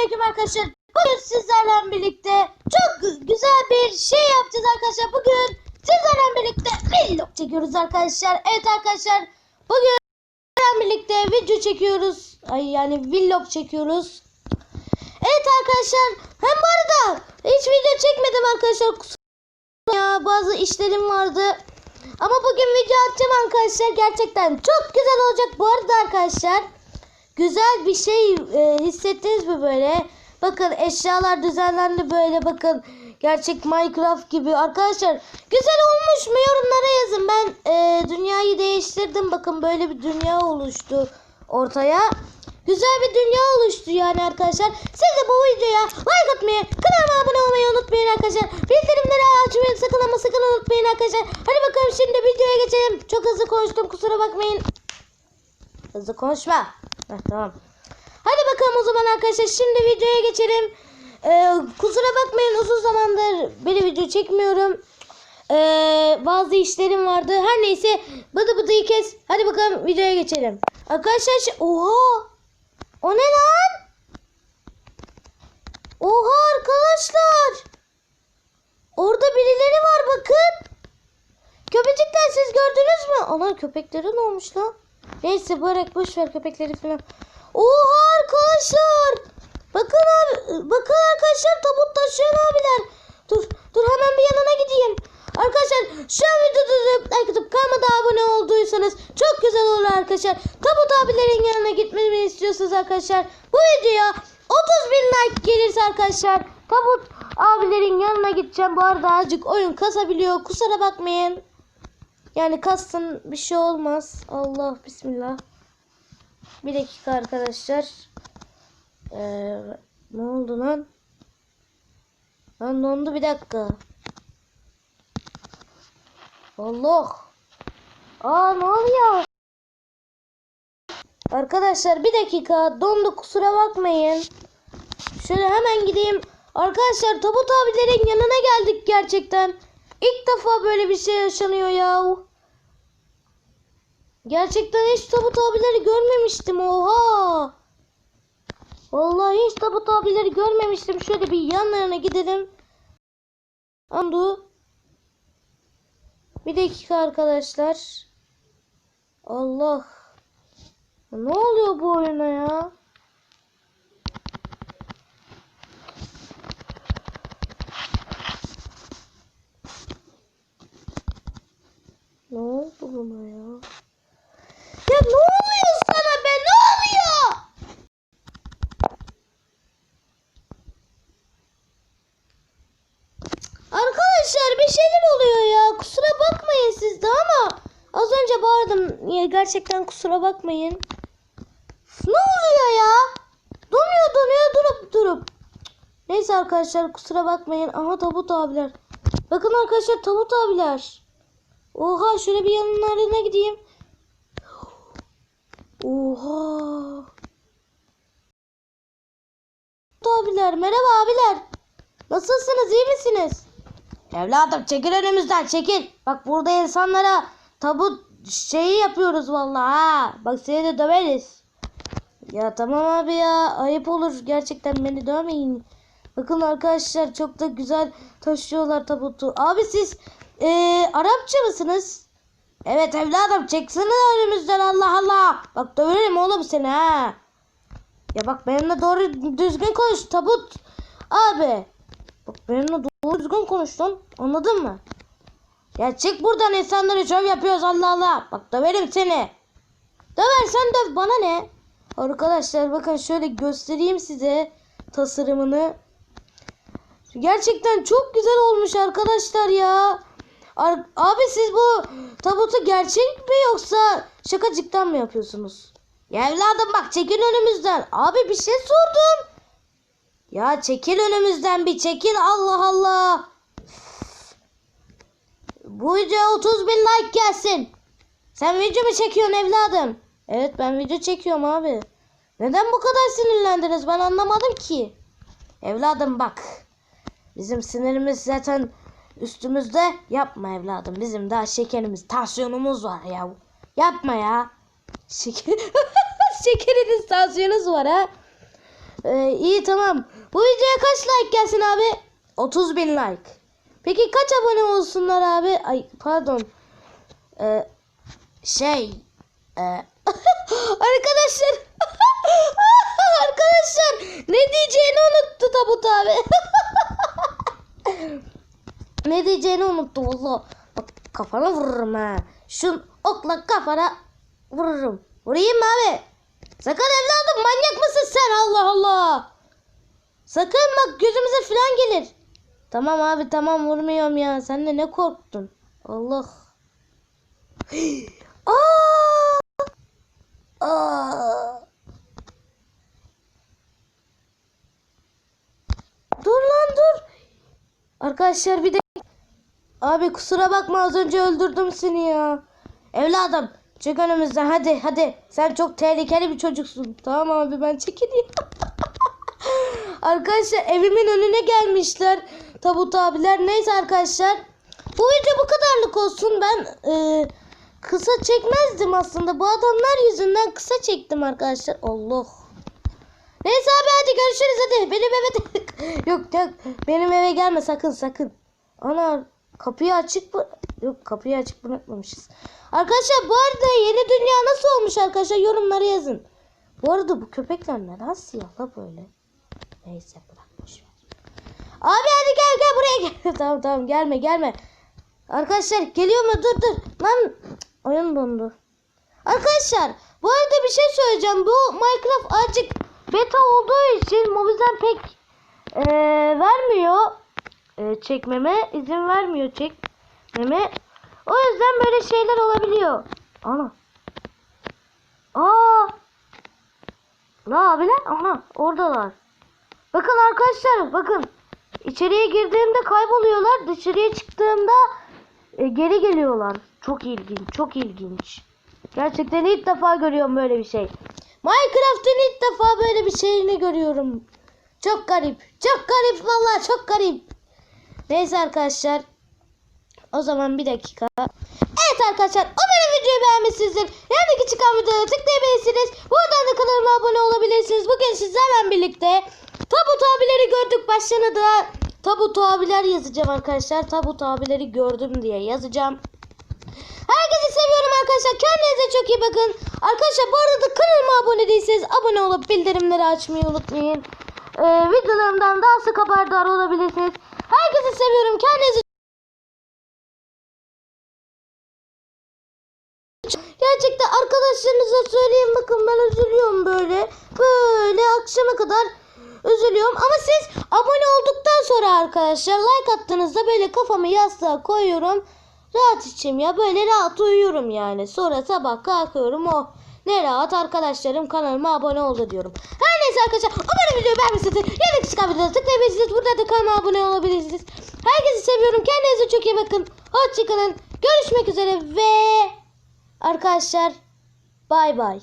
Selamünaleyküm arkadaşlar. Bugün sizlerle birlikte çok gü- güzel bir şey yapacağız arkadaşlar. Bugün sizlerle birlikte vlog çekiyoruz arkadaşlar. Evet arkadaşlar bugün sizlerle birlikte video çekiyoruz. Ay yani vlog çekiyoruz. Evet arkadaşlar hem bu arada hiç video çekmedim arkadaşlar. Kusura ya bazı işlerim vardı. Ama bugün video atacağım arkadaşlar. Gerçekten çok güzel olacak bu arada arkadaşlar. Güzel bir şey e, hissettiniz mi böyle? Bakın eşyalar düzenlendi böyle bakın. Gerçek Minecraft gibi. Arkadaşlar güzel olmuş mu yorumlara yazın. Ben e, dünyayı değiştirdim. Bakın böyle bir dünya oluştu ortaya. Güzel bir dünya oluştu yani arkadaşlar. Siz de bu videoya like atmayı, kanalıma abone olmayı unutmayın arkadaşlar. Bildirimleri açmayı sakın ama sakın unutmayın arkadaşlar. Hadi bakalım şimdi videoya geçelim. Çok hızlı konuştum kusura bakmayın. Hızlı konuşma. Heh, tamam. Hadi bakalım o zaman arkadaşlar şimdi videoya geçelim. Ee, kusura bakmayın uzun zamandır bir video çekmiyorum. Ee, bazı işlerim vardı. Her neyse bıdı bıdıyı kes. Hadi bakalım videoya geçelim. Arkadaşlar oha. O ne lan? Oha arkadaşlar. Orada birileri var bakın. Köpecikler siz gördünüz mü? Ana köpekleri ne olmuş lan? Neyse bırak boş ver köpekleri falan. Oha arkadaşlar. Bakın abi, bakın arkadaşlar tabut taşıyan abiler. Dur, dur hemen bir yanına gideyim. Arkadaşlar şu an videoda like atıp kanalıma abone olduysanız çok güzel olur arkadaşlar. Tabut abilerin yanına gitmemi istiyorsanız arkadaşlar bu videoya 30 bin like gelirse arkadaşlar Tabut abilerin yanına gideceğim. Bu arada azıcık oyun kasabiliyor. Kusura bakmayın. Yani kastın bir şey olmaz. Allah bismillah. Bir dakika arkadaşlar. Ee, ne oldu lan? Lan dondu bir dakika. Allah. Aa ne oluyor? Arkadaşlar bir dakika dondu kusura bakmayın. Şöyle hemen gideyim. Arkadaşlar Tabut abilerin yanına geldik gerçekten. İlk defa böyle bir şey yaşanıyor ya. Gerçekten hiç Tabut abileri görmemiştim. Oha. Vallahi hiç Tabut abileri görmemiştim. Şöyle bir yanlarına gidelim. Andu. Bir dakika arkadaşlar. Allah. Ne oluyor bu oyuna ya? Ne oldu buna ya? Ya ne oluyor sana be? Ne oluyor? Arkadaşlar bir şeyler oluyor ya. Kusura bakmayın siz de ama az önce bağırdım. Ya gerçekten kusura bakmayın. Ne oluyor ya? Donuyor donuyor durup durup. Neyse arkadaşlar kusura bakmayın. Aha tabut abiler. Bakın arkadaşlar tabut abiler. Oha şöyle bir yanlarına gideyim. Oha. Abiler merhaba abiler. Nasılsınız iyi misiniz? Evladım çekil önümüzden çekil. Bak burada insanlara tabut şeyi yapıyoruz vallahi ha. Bak seni de döveriz. Ya tamam abi ya ayıp olur gerçekten beni dövmeyin. Bakın arkadaşlar çok da güzel taşıyorlar tabutu. Abi siz eee, Arapça mısınız? Evet evladım çeksene önümüzden Allah Allah. Bak döverim oğlum seni ha. Ya bak benimle doğru düzgün konuş tabut. Abi. Bak benimle doğru düzgün konuştun. Anladın mı? Ya çık buradan insanları şov yapıyoruz Allah Allah. Bak döverim seni. Döversen döv bana ne? Arkadaşlar bakın şöyle göstereyim size tasarımını. Gerçekten çok güzel olmuş arkadaşlar ya. Ar- Abi siz bu tabutu gerçek mi yoksa şakacıktan mı yapıyorsunuz? Ya evladım bak çekil önümüzden. Abi bir şey sordum. Ya çekil önümüzden bir çekil Allah Allah. Bu video 30 bin like gelsin. Sen video mu çekiyorsun evladım? Evet ben video çekiyorum abi. Neden bu kadar sinirlendiniz ben anlamadım ki. Evladım bak. Bizim sinirimiz zaten üstümüzde. Yapma evladım. Bizim daha şekerimiz, tansiyonumuz var ya. Yapma ya. Şeker... Şekeriniz, tansiyonunuz var ha. Ee, iyi tamam. Bu videoya kaç like gelsin abi? 30 bin like. Peki kaç abone olsunlar abi? Ay pardon. Ee, şey. e, arkadaşlar. arkadaşlar. Ne diyeceğini unuttu Tabut abi. Ne diyeceğini unuttu valla. Bak kafana vururum ha. Şun okla kafana vururum. Vurayım mı abi? Sakın evladım manyak mısın sen Allah Allah. Sakın bak gözümüze falan gelir. Tamam abi tamam vurmuyorum ya. Sen de ne korktun? Allah. Aa! Aa! Dur lan dur. Arkadaşlar bir de Abi kusura bakma az önce öldürdüm seni ya. Evladım çık önümüzden hadi hadi. Sen çok tehlikeli bir çocuksun. Tamam abi ben çekileyim. arkadaşlar evimin önüne gelmişler. Tabut abiler. Neyse arkadaşlar. Bu video bu kadarlık olsun. Ben e, kısa çekmezdim aslında. Bu adamlar yüzünden kısa çektim arkadaşlar. Allah. Neyse abi hadi görüşürüz hadi. Benim eve de... yok yok. Benim eve gelme sakın sakın. Ana kapıyı açık mı? Yok kapıyı açık bırakmamışız. Arkadaşlar bu arada yeni dünya nasıl olmuş arkadaşlar yorumlara yazın. Bu arada bu köpekler neden siyah la böyle? Neyse bırak boş ver. Abi hadi gel gel buraya gel. tamam tamam gelme gelme. Arkadaşlar geliyor mu? Dur dur. Lan oyun dondu. Arkadaşlar bu arada bir şey söyleyeceğim. Bu Minecraft azıcık beta olduğu için Mobizen pek eee, vermiyor. Eee, çekmeme izin vermiyor çekmeme. O yüzden böyle şeyler olabiliyor. Ana. Aa. La abiler. Aha oradalar. Bakın arkadaşlar bakın. İçeriye girdiğimde kayboluyorlar. Dışarıya çıktığımda e, geri geliyorlar. Çok ilginç. Çok ilginç. Gerçekten ilk defa görüyorum böyle bir şey. Minecraft'ın ilk defa böyle bir şeyini görüyorum. Çok garip. Çok garip vallahi çok garip. Neyse arkadaşlar. O zaman bir dakika. Evet arkadaşlar umarım videoyu beğenmişsinizdir. Yanındaki çıkan videoya tıklayabilirsiniz. Buradan da kanalıma abone olabilirsiniz. Bugün sizlerle birlikte Tabut abileri gördük başlığına da Tabut abiler yazacağım arkadaşlar. Tabut abileri gördüm diye yazacağım. Herkesi seviyorum arkadaşlar. Kendinize çok iyi bakın. Arkadaşlar bu arada kanalıma abone değilseniz abone olup bildirimleri açmayı unutmayın. Ee, videolarımdan daha sık haberdar olabilirsiniz. Herkesi seviyorum. Kendinize Gerçekten arkadaşlarınıza söyleyin bakın ben üzülüyorum böyle. Böyle akşama kadar üzülüyorum. Ama siz abone olduktan sonra arkadaşlar like attığınızda böyle kafamı yastığa koyuyorum. Rahat içim ya böyle rahat uyuyorum yani. Sonra sabah kalkıyorum o ne rahat arkadaşlarım kanalıma abone oldu diyorum. Her arkadaşlar umarım videoyu beğenmişsinizdir. Yanındaki videoda tıklayabilirsiniz. Burada da kanalıma abone olabilirsiniz. Herkesi seviyorum. Kendinize çok iyi bakın. Hoşçakalın. Görüşmek üzere ve arkadaşlar bay bay.